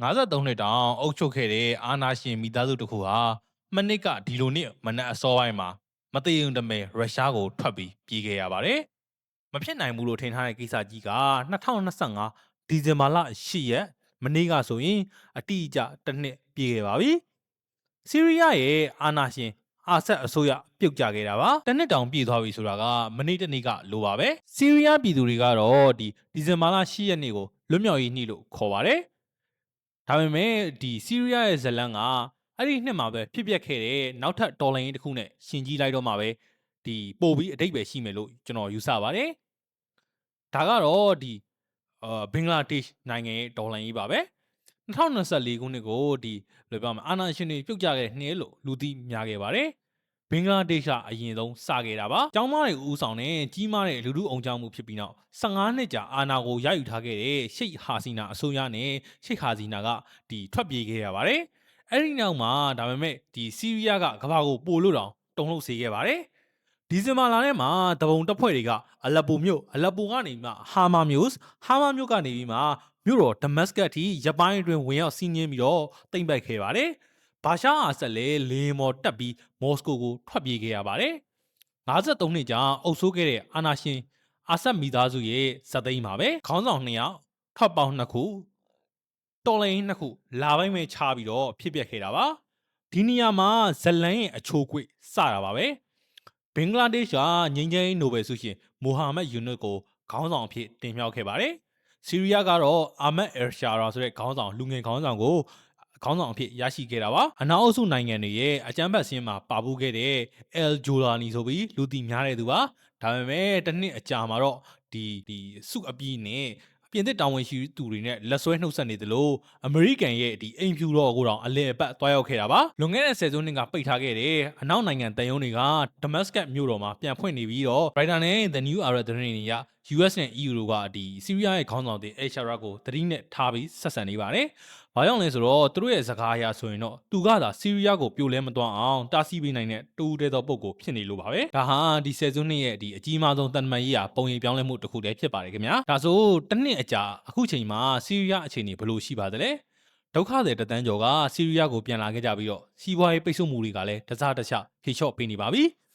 53နှစ်တောင်အုပ်ချုပ်ခဲ့တဲ့အာနာရှင်မိသားစုတစ်ခုဟာမနစ်ကဒီလိုနှစ်မနက်အစောပိုင်းမှာမတည်ုံတမဲရုရှားကိုထွက်ပြီးပြေးခဲ့ရပါတယ်။မဖြစ်နိုင်ဘူးလို့ထင်ထားတဲ့ကိစ္စကြီးက2025ဒီဇင်ဘာလ10ရက်မနေ့ကဆိုရင်အတိအကျတစ်နှစ်ပြေးခဲ့ပါပြီ။ဆီးရီးယားရဲ့အာနာရှင်အာဆက်အစိုးရပြုတ်ကျခဲ့တာပါ။တစ်နှစ်တောင်ပြည့်သွားပြီဆိုတာကမနေ့တနေ့ကလိုပါပဲ။ဆီးရီးယားပြည်သူတွေကတော့ဒီဒီဇင်ဘာလ10ရက်နေ့ကိုလွတ်မြောက်ရေးနေ့လို့ခေါ်ပါတယ်။ ဒါပေမဲ့ဒီဆီးရီးယားရဲ့ဇလန်ကအဲ့ဒီနှစ်မှာပဲဖြစ်ပျက်ခဲ့တဲ့နောက်ထပ်တော်လိုင်းတစ်ခုနဲ့ရှင်ကြီးလိုက်တော့မှပဲဒီပို့ပြီးအတိတ်ပဲရှိမယ်လို့ကျွန်တော်ယူဆပါတယ်။ဒါကတော့ဒီအာဘင်္ဂလားဒေ့ရှ်နိုင်ငံရဲ့ဒေါ်လာကြီးပါပဲ2024ခုနှစ်ကိုဒီဘယ်လိုပြောမလဲအာနာရှင်တွေပြုတ်ကြခဲ့တဲ့နှစ်လို့လူသိများခဲ့ပါတယ် ဘင်္ဂလားဒေ့ရှ်ကအရင်ဆုံးစခဲ့တာပါ။ကျောင်းသားတွေဦးဆောင်တဲ့ကြီးမားတဲ့လူလူအောင်ကြောင်းမှုဖြစ်ပြီးနောက်15နှစ်ကြာအာဏာကိုရယူထားခဲ့တဲ့ရှိတ်ဟာစီနာအစိုးရနဲ့ရှိတ်ဟာစီနာကဒီထွက်ပြေးခဲ့ရပါတယ်။အဲ့ဒီနောက်မှာဒါပေမဲ့ဒီစီးရီးယားကကမ္ဘာကိုပို့လို့တောင်တုံ့လှုပ်စေခဲ့ပါတယ်။ဒီဇင်ဘာလထဲမှာတပုံတပ်ဖွဲ့တွေကအလက်ပိုမြို့အလက်ပိုကနေမှဟာမာမြို့ဟာမာမြို့ကနေပြီးမှမြို့တော်ဒမတ်စကတ်ထိရပိုင်းအတွင်းဝင်ရောက်စီးနင်းပြီးတော့တိမ့်ပိုက်ခဲ့ပါတယ်။ ဘာရှားအာဆက်လည်းလေမော်တက်ပြီးမော်စကိုကိုထွက်ပြေးခဲ့ရပါတယ်။53နှစ်ကြာအုပ်စိုးခဲ့တဲ့အာနာရှင်အာဆက်မိသားစုရဲ့ဇက်သိမ်းပါပဲ။ခေါင်းဆောင်2ယောက်ထပ်ပေါင်း2ခုတော်လိုင်း2ခုလာပိုင်းပဲချပြီးတော့ဖြစ်ပျက်ခဲ့တာပါ။ဒီနေရာမှာဇလန်ရဲ့အချိုးကွေ့စတာပါပဲ။ဘင်္ဂလားဒေ့ရှ်ကငင်းငင်းနိုဘယ်ဆုရှင်မိုဟာမက်ယူနွတ်ကိုခေါင်းဆောင်အဖြစ်တင်မြှောက်ခဲ့ပါတယ်။ဆီးရီးယားကတော့အာမက်အယ်ရှာရာဆိုတဲ့ခေါင်းဆောင်လူငယ်ခေါင်းဆောင်ကို ခေါင်းဆောင်အဖြစ်ရရှိခဲ့တာပါအနောက်အုပ်စုနိုင်ငံတွေရဲ့အကြမ်းဖက်စင်းမှာပါပူးခဲ့တဲ့ El Jolani ဆိုပြီးလူသိများတဲ့သူပါဒါပေမဲ့တစ်နှစ်အကြာမှာတော့ဒီဒီစုအပြီးနဲ့ပြင်သစ်တာဝန်ရှိသူတွေနဲ့လက်ဆွဲနှုတ်ဆက်နေသလိုအမေရိကန်ရဲ့ဒီအိမ်ဖြူတော်ကိုတော့အလဲအပတ်တွားရောက်ခဲ့တာပါလွန်ခဲ့တဲ့ဆယ်စုနှစ်ကပိတ်ထားခဲ့တဲ့အနောက်နိုင်ငံတန်ယုံတွေက Damascus မြို့တော်မှာပြန်ဖွင့်နေပြီးတော့ Brighton နဲ့ The New Arab သတင်းတွေက US နဲ့ EU တို့ကဒီဆီးရီးယားရဲ့ခေါင်းဆောင်တဲ့ El Shara ကိုတတိနဲ့ထားပြီးဆက်ဆံနေပါတယ်။ဘာကြောင့်လဲဆိုတော့သူတို့ရဲ့စကားအရဆိုရင်တော့သူကသာဆီးရီးယားကိုပြိုလဲမသွားအောင်တားဆီးပေးနိုင်တဲ့တူးတဲ့သောပုဂ္ဂိုလ်ဖြစ်နေလို့ပါပဲ။ဒါဟာဒီဆယ်စုနှစ်ရဲ့ဒီအကြီးမားဆုံးတန်တမန်ရေးရာပုံရိပ်ပြောင်းလဲမှုတစ်ခုတည်းဖြစ်ပါတယ်ခင်ဗျာ။ဒါဆိုတစ်နှစ်အကြာအခုချိန်မှာဆီးရီးယားအခြေအနေဘယ်လိုရှိပါသလဲ။ဒုက္ခတွေတန်းကျော်ကဆီးရီးယားကိုပြန်လာခဲ့ကြပြီးတော့စီးပွားရေးပိတ်ဆို့မှုတွေကလည်းတစားတခြားဖြေလျှော့ပေးနေပါပြီ။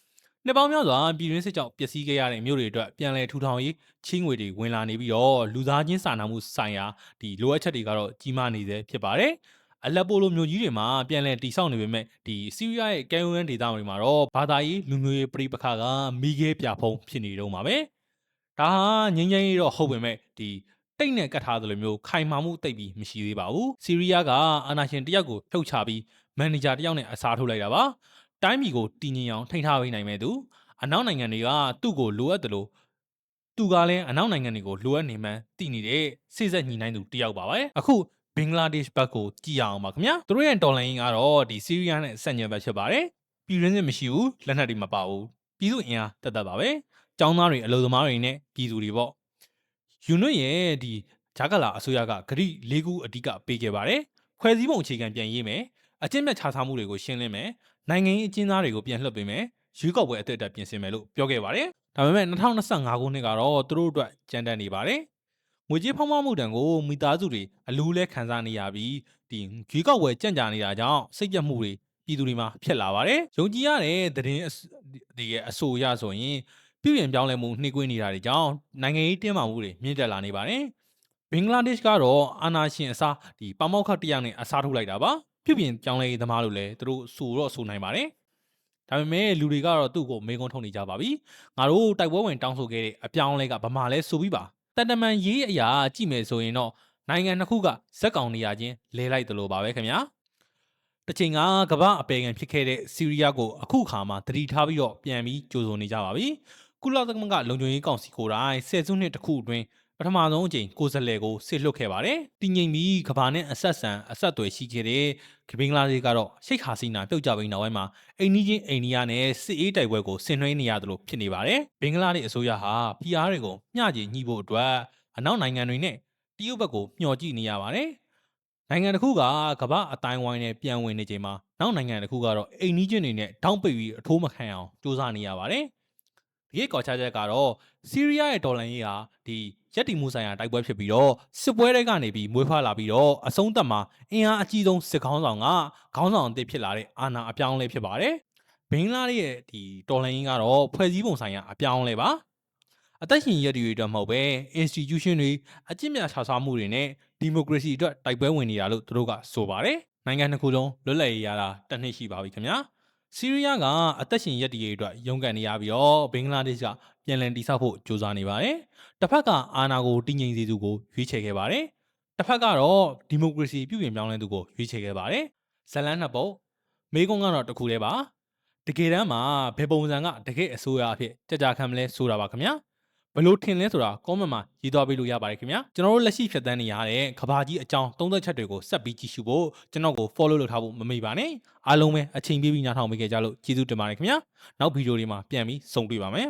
နှစ်ပေါင်းများစွာပြည်တွင်းစစ်ကြောင့်ပျက်စီးခဲ့ရတဲ့မြို့တွေအတွက်ပြန်လည်ထူထောင်ရေးချင်းငွေတွေဝင်လာနေပြီးတော့လူသားချင်းစာနာမှုဆိုင်ရာဒီလိုအပ်ချက်တွေကတော့ကြီးမားနေသေးဖြစ်ပါတယ်အလက်ပိုလိုမျိုးကြီးတွေမှာပြန်လည်တိစောက်နေပေမဲ့ဒီဆီးရီးယားရဲ့ကဲယွန်းဒေသတွေမှာတော့ဘာသာရေးလူမျိုးရေးပြိပခါကမိခဲပြဖုံးဖြစ်နေတော့မှာပဲဒါဟာငင်းငင်းရေးတော့ဟုတ်ပေမဲ့ဒီတိတ်နဲ့ကတ်ထားသလိုမျိုးခိုင်မာမှုတိတ်ပြီးမရှိသေးပါဘူးဆီးရီးယားကအာနာရှင်တယောက်ကိုဖြုတ်ချပြီးမန်နေဂျာတယောက်နဲ့အစားထိုးလိုက်တာပါ တိုင်းပြည်ကိုတည်ငြိမ်အောင်ထိန်းထားပေးနိုင်မဲ့သူအနောက်နိုင်ငံတွေကသူ့ကိုလိုအပ်တယ်လို့သူကလည်းအနောက်နိုင်ငံတွေကိုလိုအပ်နေမှန်းသိနေတဲ့စိစက်ညီနိုင်သူတယောက်ပါပဲအခုဘင်္ဂလားဒေ့ရှ်ဘက်ကိုကြည့်ရအောင်ပါခင်ဗျာသူတို့ရဲ့တော်လိုင်းကတော့ဒီဆီးရီးယားနဲ့ဆက်ညံဘက်ဖြစ်ပါတယ်ပြည်ရင်းစစ်မရှိဘူးလက်နက်တွေမပါဘူးပြည်သူအင်အားတက်တက်ပါပဲចောင်းသားတွေအလုပ်သမားတွေနဲ့ပြည်သူတွေပေါ့ယူနွတ်ရဲ့ဒီဂျာကလာအစိုးရကဂရိ၄ခုအဓိကပေးခဲ့ပါတယ်ဖွဲ့စည်းပုံအခြေခံပြန်ရေးမယ်အကျင့်မဲ့ခြားထားမှုတွေကိုရှင်းလင်းမယ် နိုင်ငံရေးအကျဉ်းသားတွေကိုပြန်လွှတ်ပေးမယ်ရွေးကောက်ပွဲအသစ်အတက်ပြင်ဆင်မယ်လို့ပြောခဲ့ပါတယ်ဒါပေမဲ့2025ခုနှစ်ကတော့သူတို့အတွက်ကြမ်းတမ်းနေပါတယ်ငွေကြေးဖောင်းပွားမှုတံကိုမိသားစုတွေအလူးလဲခံစားနေရပြီးဒီရွေးကောက်ပွဲကြံ့ကြာနေတာကြောင့်စိတ်ပြတ်မှုတွေပြည်သူတွေမှာဖြစ်လာပါတယ်ယုံကြည်ရတဲ့သတင်းဒီရဲ့အဆိုအရဆိုရင်ပြည်ပြင်ပြောင်းလဲမှုနှိကွေးနေတာတွေကြောင့်နိုင်ငံရေးတင်းမာမှုတွေမြင့်တက်လာနေပါတယ်ဘင်္ဂလားဒေ့ရှ်ကတော့အာနာရှင်အစားဒီပမောက်ခတ်တယောက်နဲ့အစားထုတ်လိုက်တာပါ ပြုပြင်ပြောင်းလဲရေးသမားလို့လည်းသူတို့ဆိုတော့ဆိုနိုင်ပါတယ်ဒါပေမဲ့လူတွေကတော့သူ့ကိုမေးခွန်းထုတ်နေကြပါပြီငါတို့တိုက်ပွဲဝင်တောင်းဆိုခဲ့တဲ့အပြောင်းလဲကဗမာလဲဆိုပြီးပါတန်တမန်ရေးအရာကြည့်မယ်ဆိုရင်တော့နိုင်ငံနှစ်ခုကဇက်ကောင်နေရချင်းလဲလိုက်တယ်လို့ပါပဲခင်ဗျာတစ်ချိန်ကကမ္ဘာအပေခံဖြစ်ခဲ့တဲ့ဆီးရီးယားကိုအခုခါမှတတိထားပြီးတော့ပြန်ပြီးကြိုးစုံနေကြပါပြီကုလသမဂ္ဂလုံခြုံရေးကောင်စီကိုယ်တိုင်ဆယ်စုနှစ်တစ်ခုအတွင်းပ ထမဆုံးအကြိမ်ကိုယ်စားလှယ်ကိုစစ်လွှတ်ခဲ့ပါတယ်။တည်ငြိမ်ပြီးကဘာနဲ့အဆက်ဆံအဆက်အသွယ်ရှိခဲ့တဲ့ကဘင်္ဂလားဒေ့ရှ်ကတော့ရှိတ်ဟာစီနာပြုတ်ကြပြီးနောက်ပိုင်းမှာအိန္ဒိချင်းအိန္ဒိယနဲ့စစ်အေးတိုက်ပွဲကိုဆင်နွှဲနေရတယ်လို့ဖြစ်နေပါတယ်။ဘင်္ဂလားဒေ့ရှ်အစိုးရဟာ PR တွေကိုမျှချေညှိဖို့အတွက်အနောက်နိုင်ငံတွေနဲ့တရုတ်ဘက်ကိုမျှော်ကြည့်နေရပါတယ်။နိုင်ငံတစ်ခုကကမ္ဘာအတိုင်းဝိုင်းနဲ့ပြန်ဝင်နေချိန်မှာနောက်နိုင်ငံတစ်ခုကတော့အိန္ဒိချင်းတွေနဲ့တောင်းပိတ်ပြီးအထိုးမခံအောင်စ조사နေရပါတယ်။ဒီ ရဲ့ကော်ချချက်ကတော့စီးရီးယားရဲ့ဒေါ်လာရေးဟာဒီရက်တီမှုဆိုင်ရာတိုက်ပွဲဖြစ်ပြီးတော့စစ်ပွဲတွေကနေပြီးမွေးဖွားလာပြီးတော့အဆုံးသက်မှာအင်အားအကြီးဆုံးစစ်ခေါင်းဆောင်ကခေါင်းဆောင်အသစ်ဖြစ်လာတဲ့အာဏာအပြောင်းအလဲဖြစ်ပါတယ်။ဘင်္ဂလားဒေ့ရှ်ရဲ့ဒီဒေါ်လာရေးကတော့ဖွဲ့စည်းပုံဆိုင်ရာအပြောင်းအလဲပါ။အသက်ရှင်ရက်တီတွေအတွက်မဟုတ်ပဲ institution တွေအကျင့်မြတ်ခြားစားမှုတွေနဲ့ဒီမိုကရေစီအတွက်တိုက်ပွဲဝင်နေတာလို့သူတို့ကဆိုပါတယ်။နိုင်ငံတစ်ခုလုံးလွတ်လပ်ရေးရတာတစ်နှစ်ရှိပါပြီခင်ဗျာ။ စီးရီးယားကအသက်ရှင်ရက်တီရေးအတွက်ရုန်းကန်နေရပြီးတော့ဘင်္ဂလားဒေ့ရှ်ကပြန်လည်တည်ဆောက်ဖို့ကြိုးစားနေပါတယ်။တစ်ဖက်ကအာဏာကိုတည်ငြိမ်စေသူကိုရွေးချယ်ခဲ့ပါတယ်။တစ်ဖက်ကတော့ဒီမိုကရေစီပြုပြင်ပြောင်းလဲသူကိုရွေးချယ်ခဲ့ပါတယ်။ဇလန်းနှစ်ပုတ်မေးခွန်းကတော့တစ်ခုတည်းပါ။တကယ်တမ်းမှာဘယ်ပုံစံကတကယ်အစိုးရအဖြစ်ကြကြခံမလဲဆိုတာပါခင်ဗျာ။ ဘလို့ထင်လဲဆိုတာ comment မှာရေးသွားပေးလို့ရပါတယ်ခင်ဗျာကျွန်တော်တို့လက်ရှိဖြတ်သန်းနေရတဲ့ကဘာကြီးအကြောင်းသုံးသက်ချက်တွေကိုဆက်ပြီးကြည့်ရှုဖို့ကျွန်တော်ကို follow လုပ်ထားဖို့မမေ့ပါနဲ့အားလုံးပဲအချိန်ပေးပြီးနားထောင်ပေးကြလို့ကျေးဇူးတင်ပါတယ်ခင်ဗျာနောက်ဗီဒီယိုတွေမှာပြန်ပြီးဆုံတွေ့ပါမယ်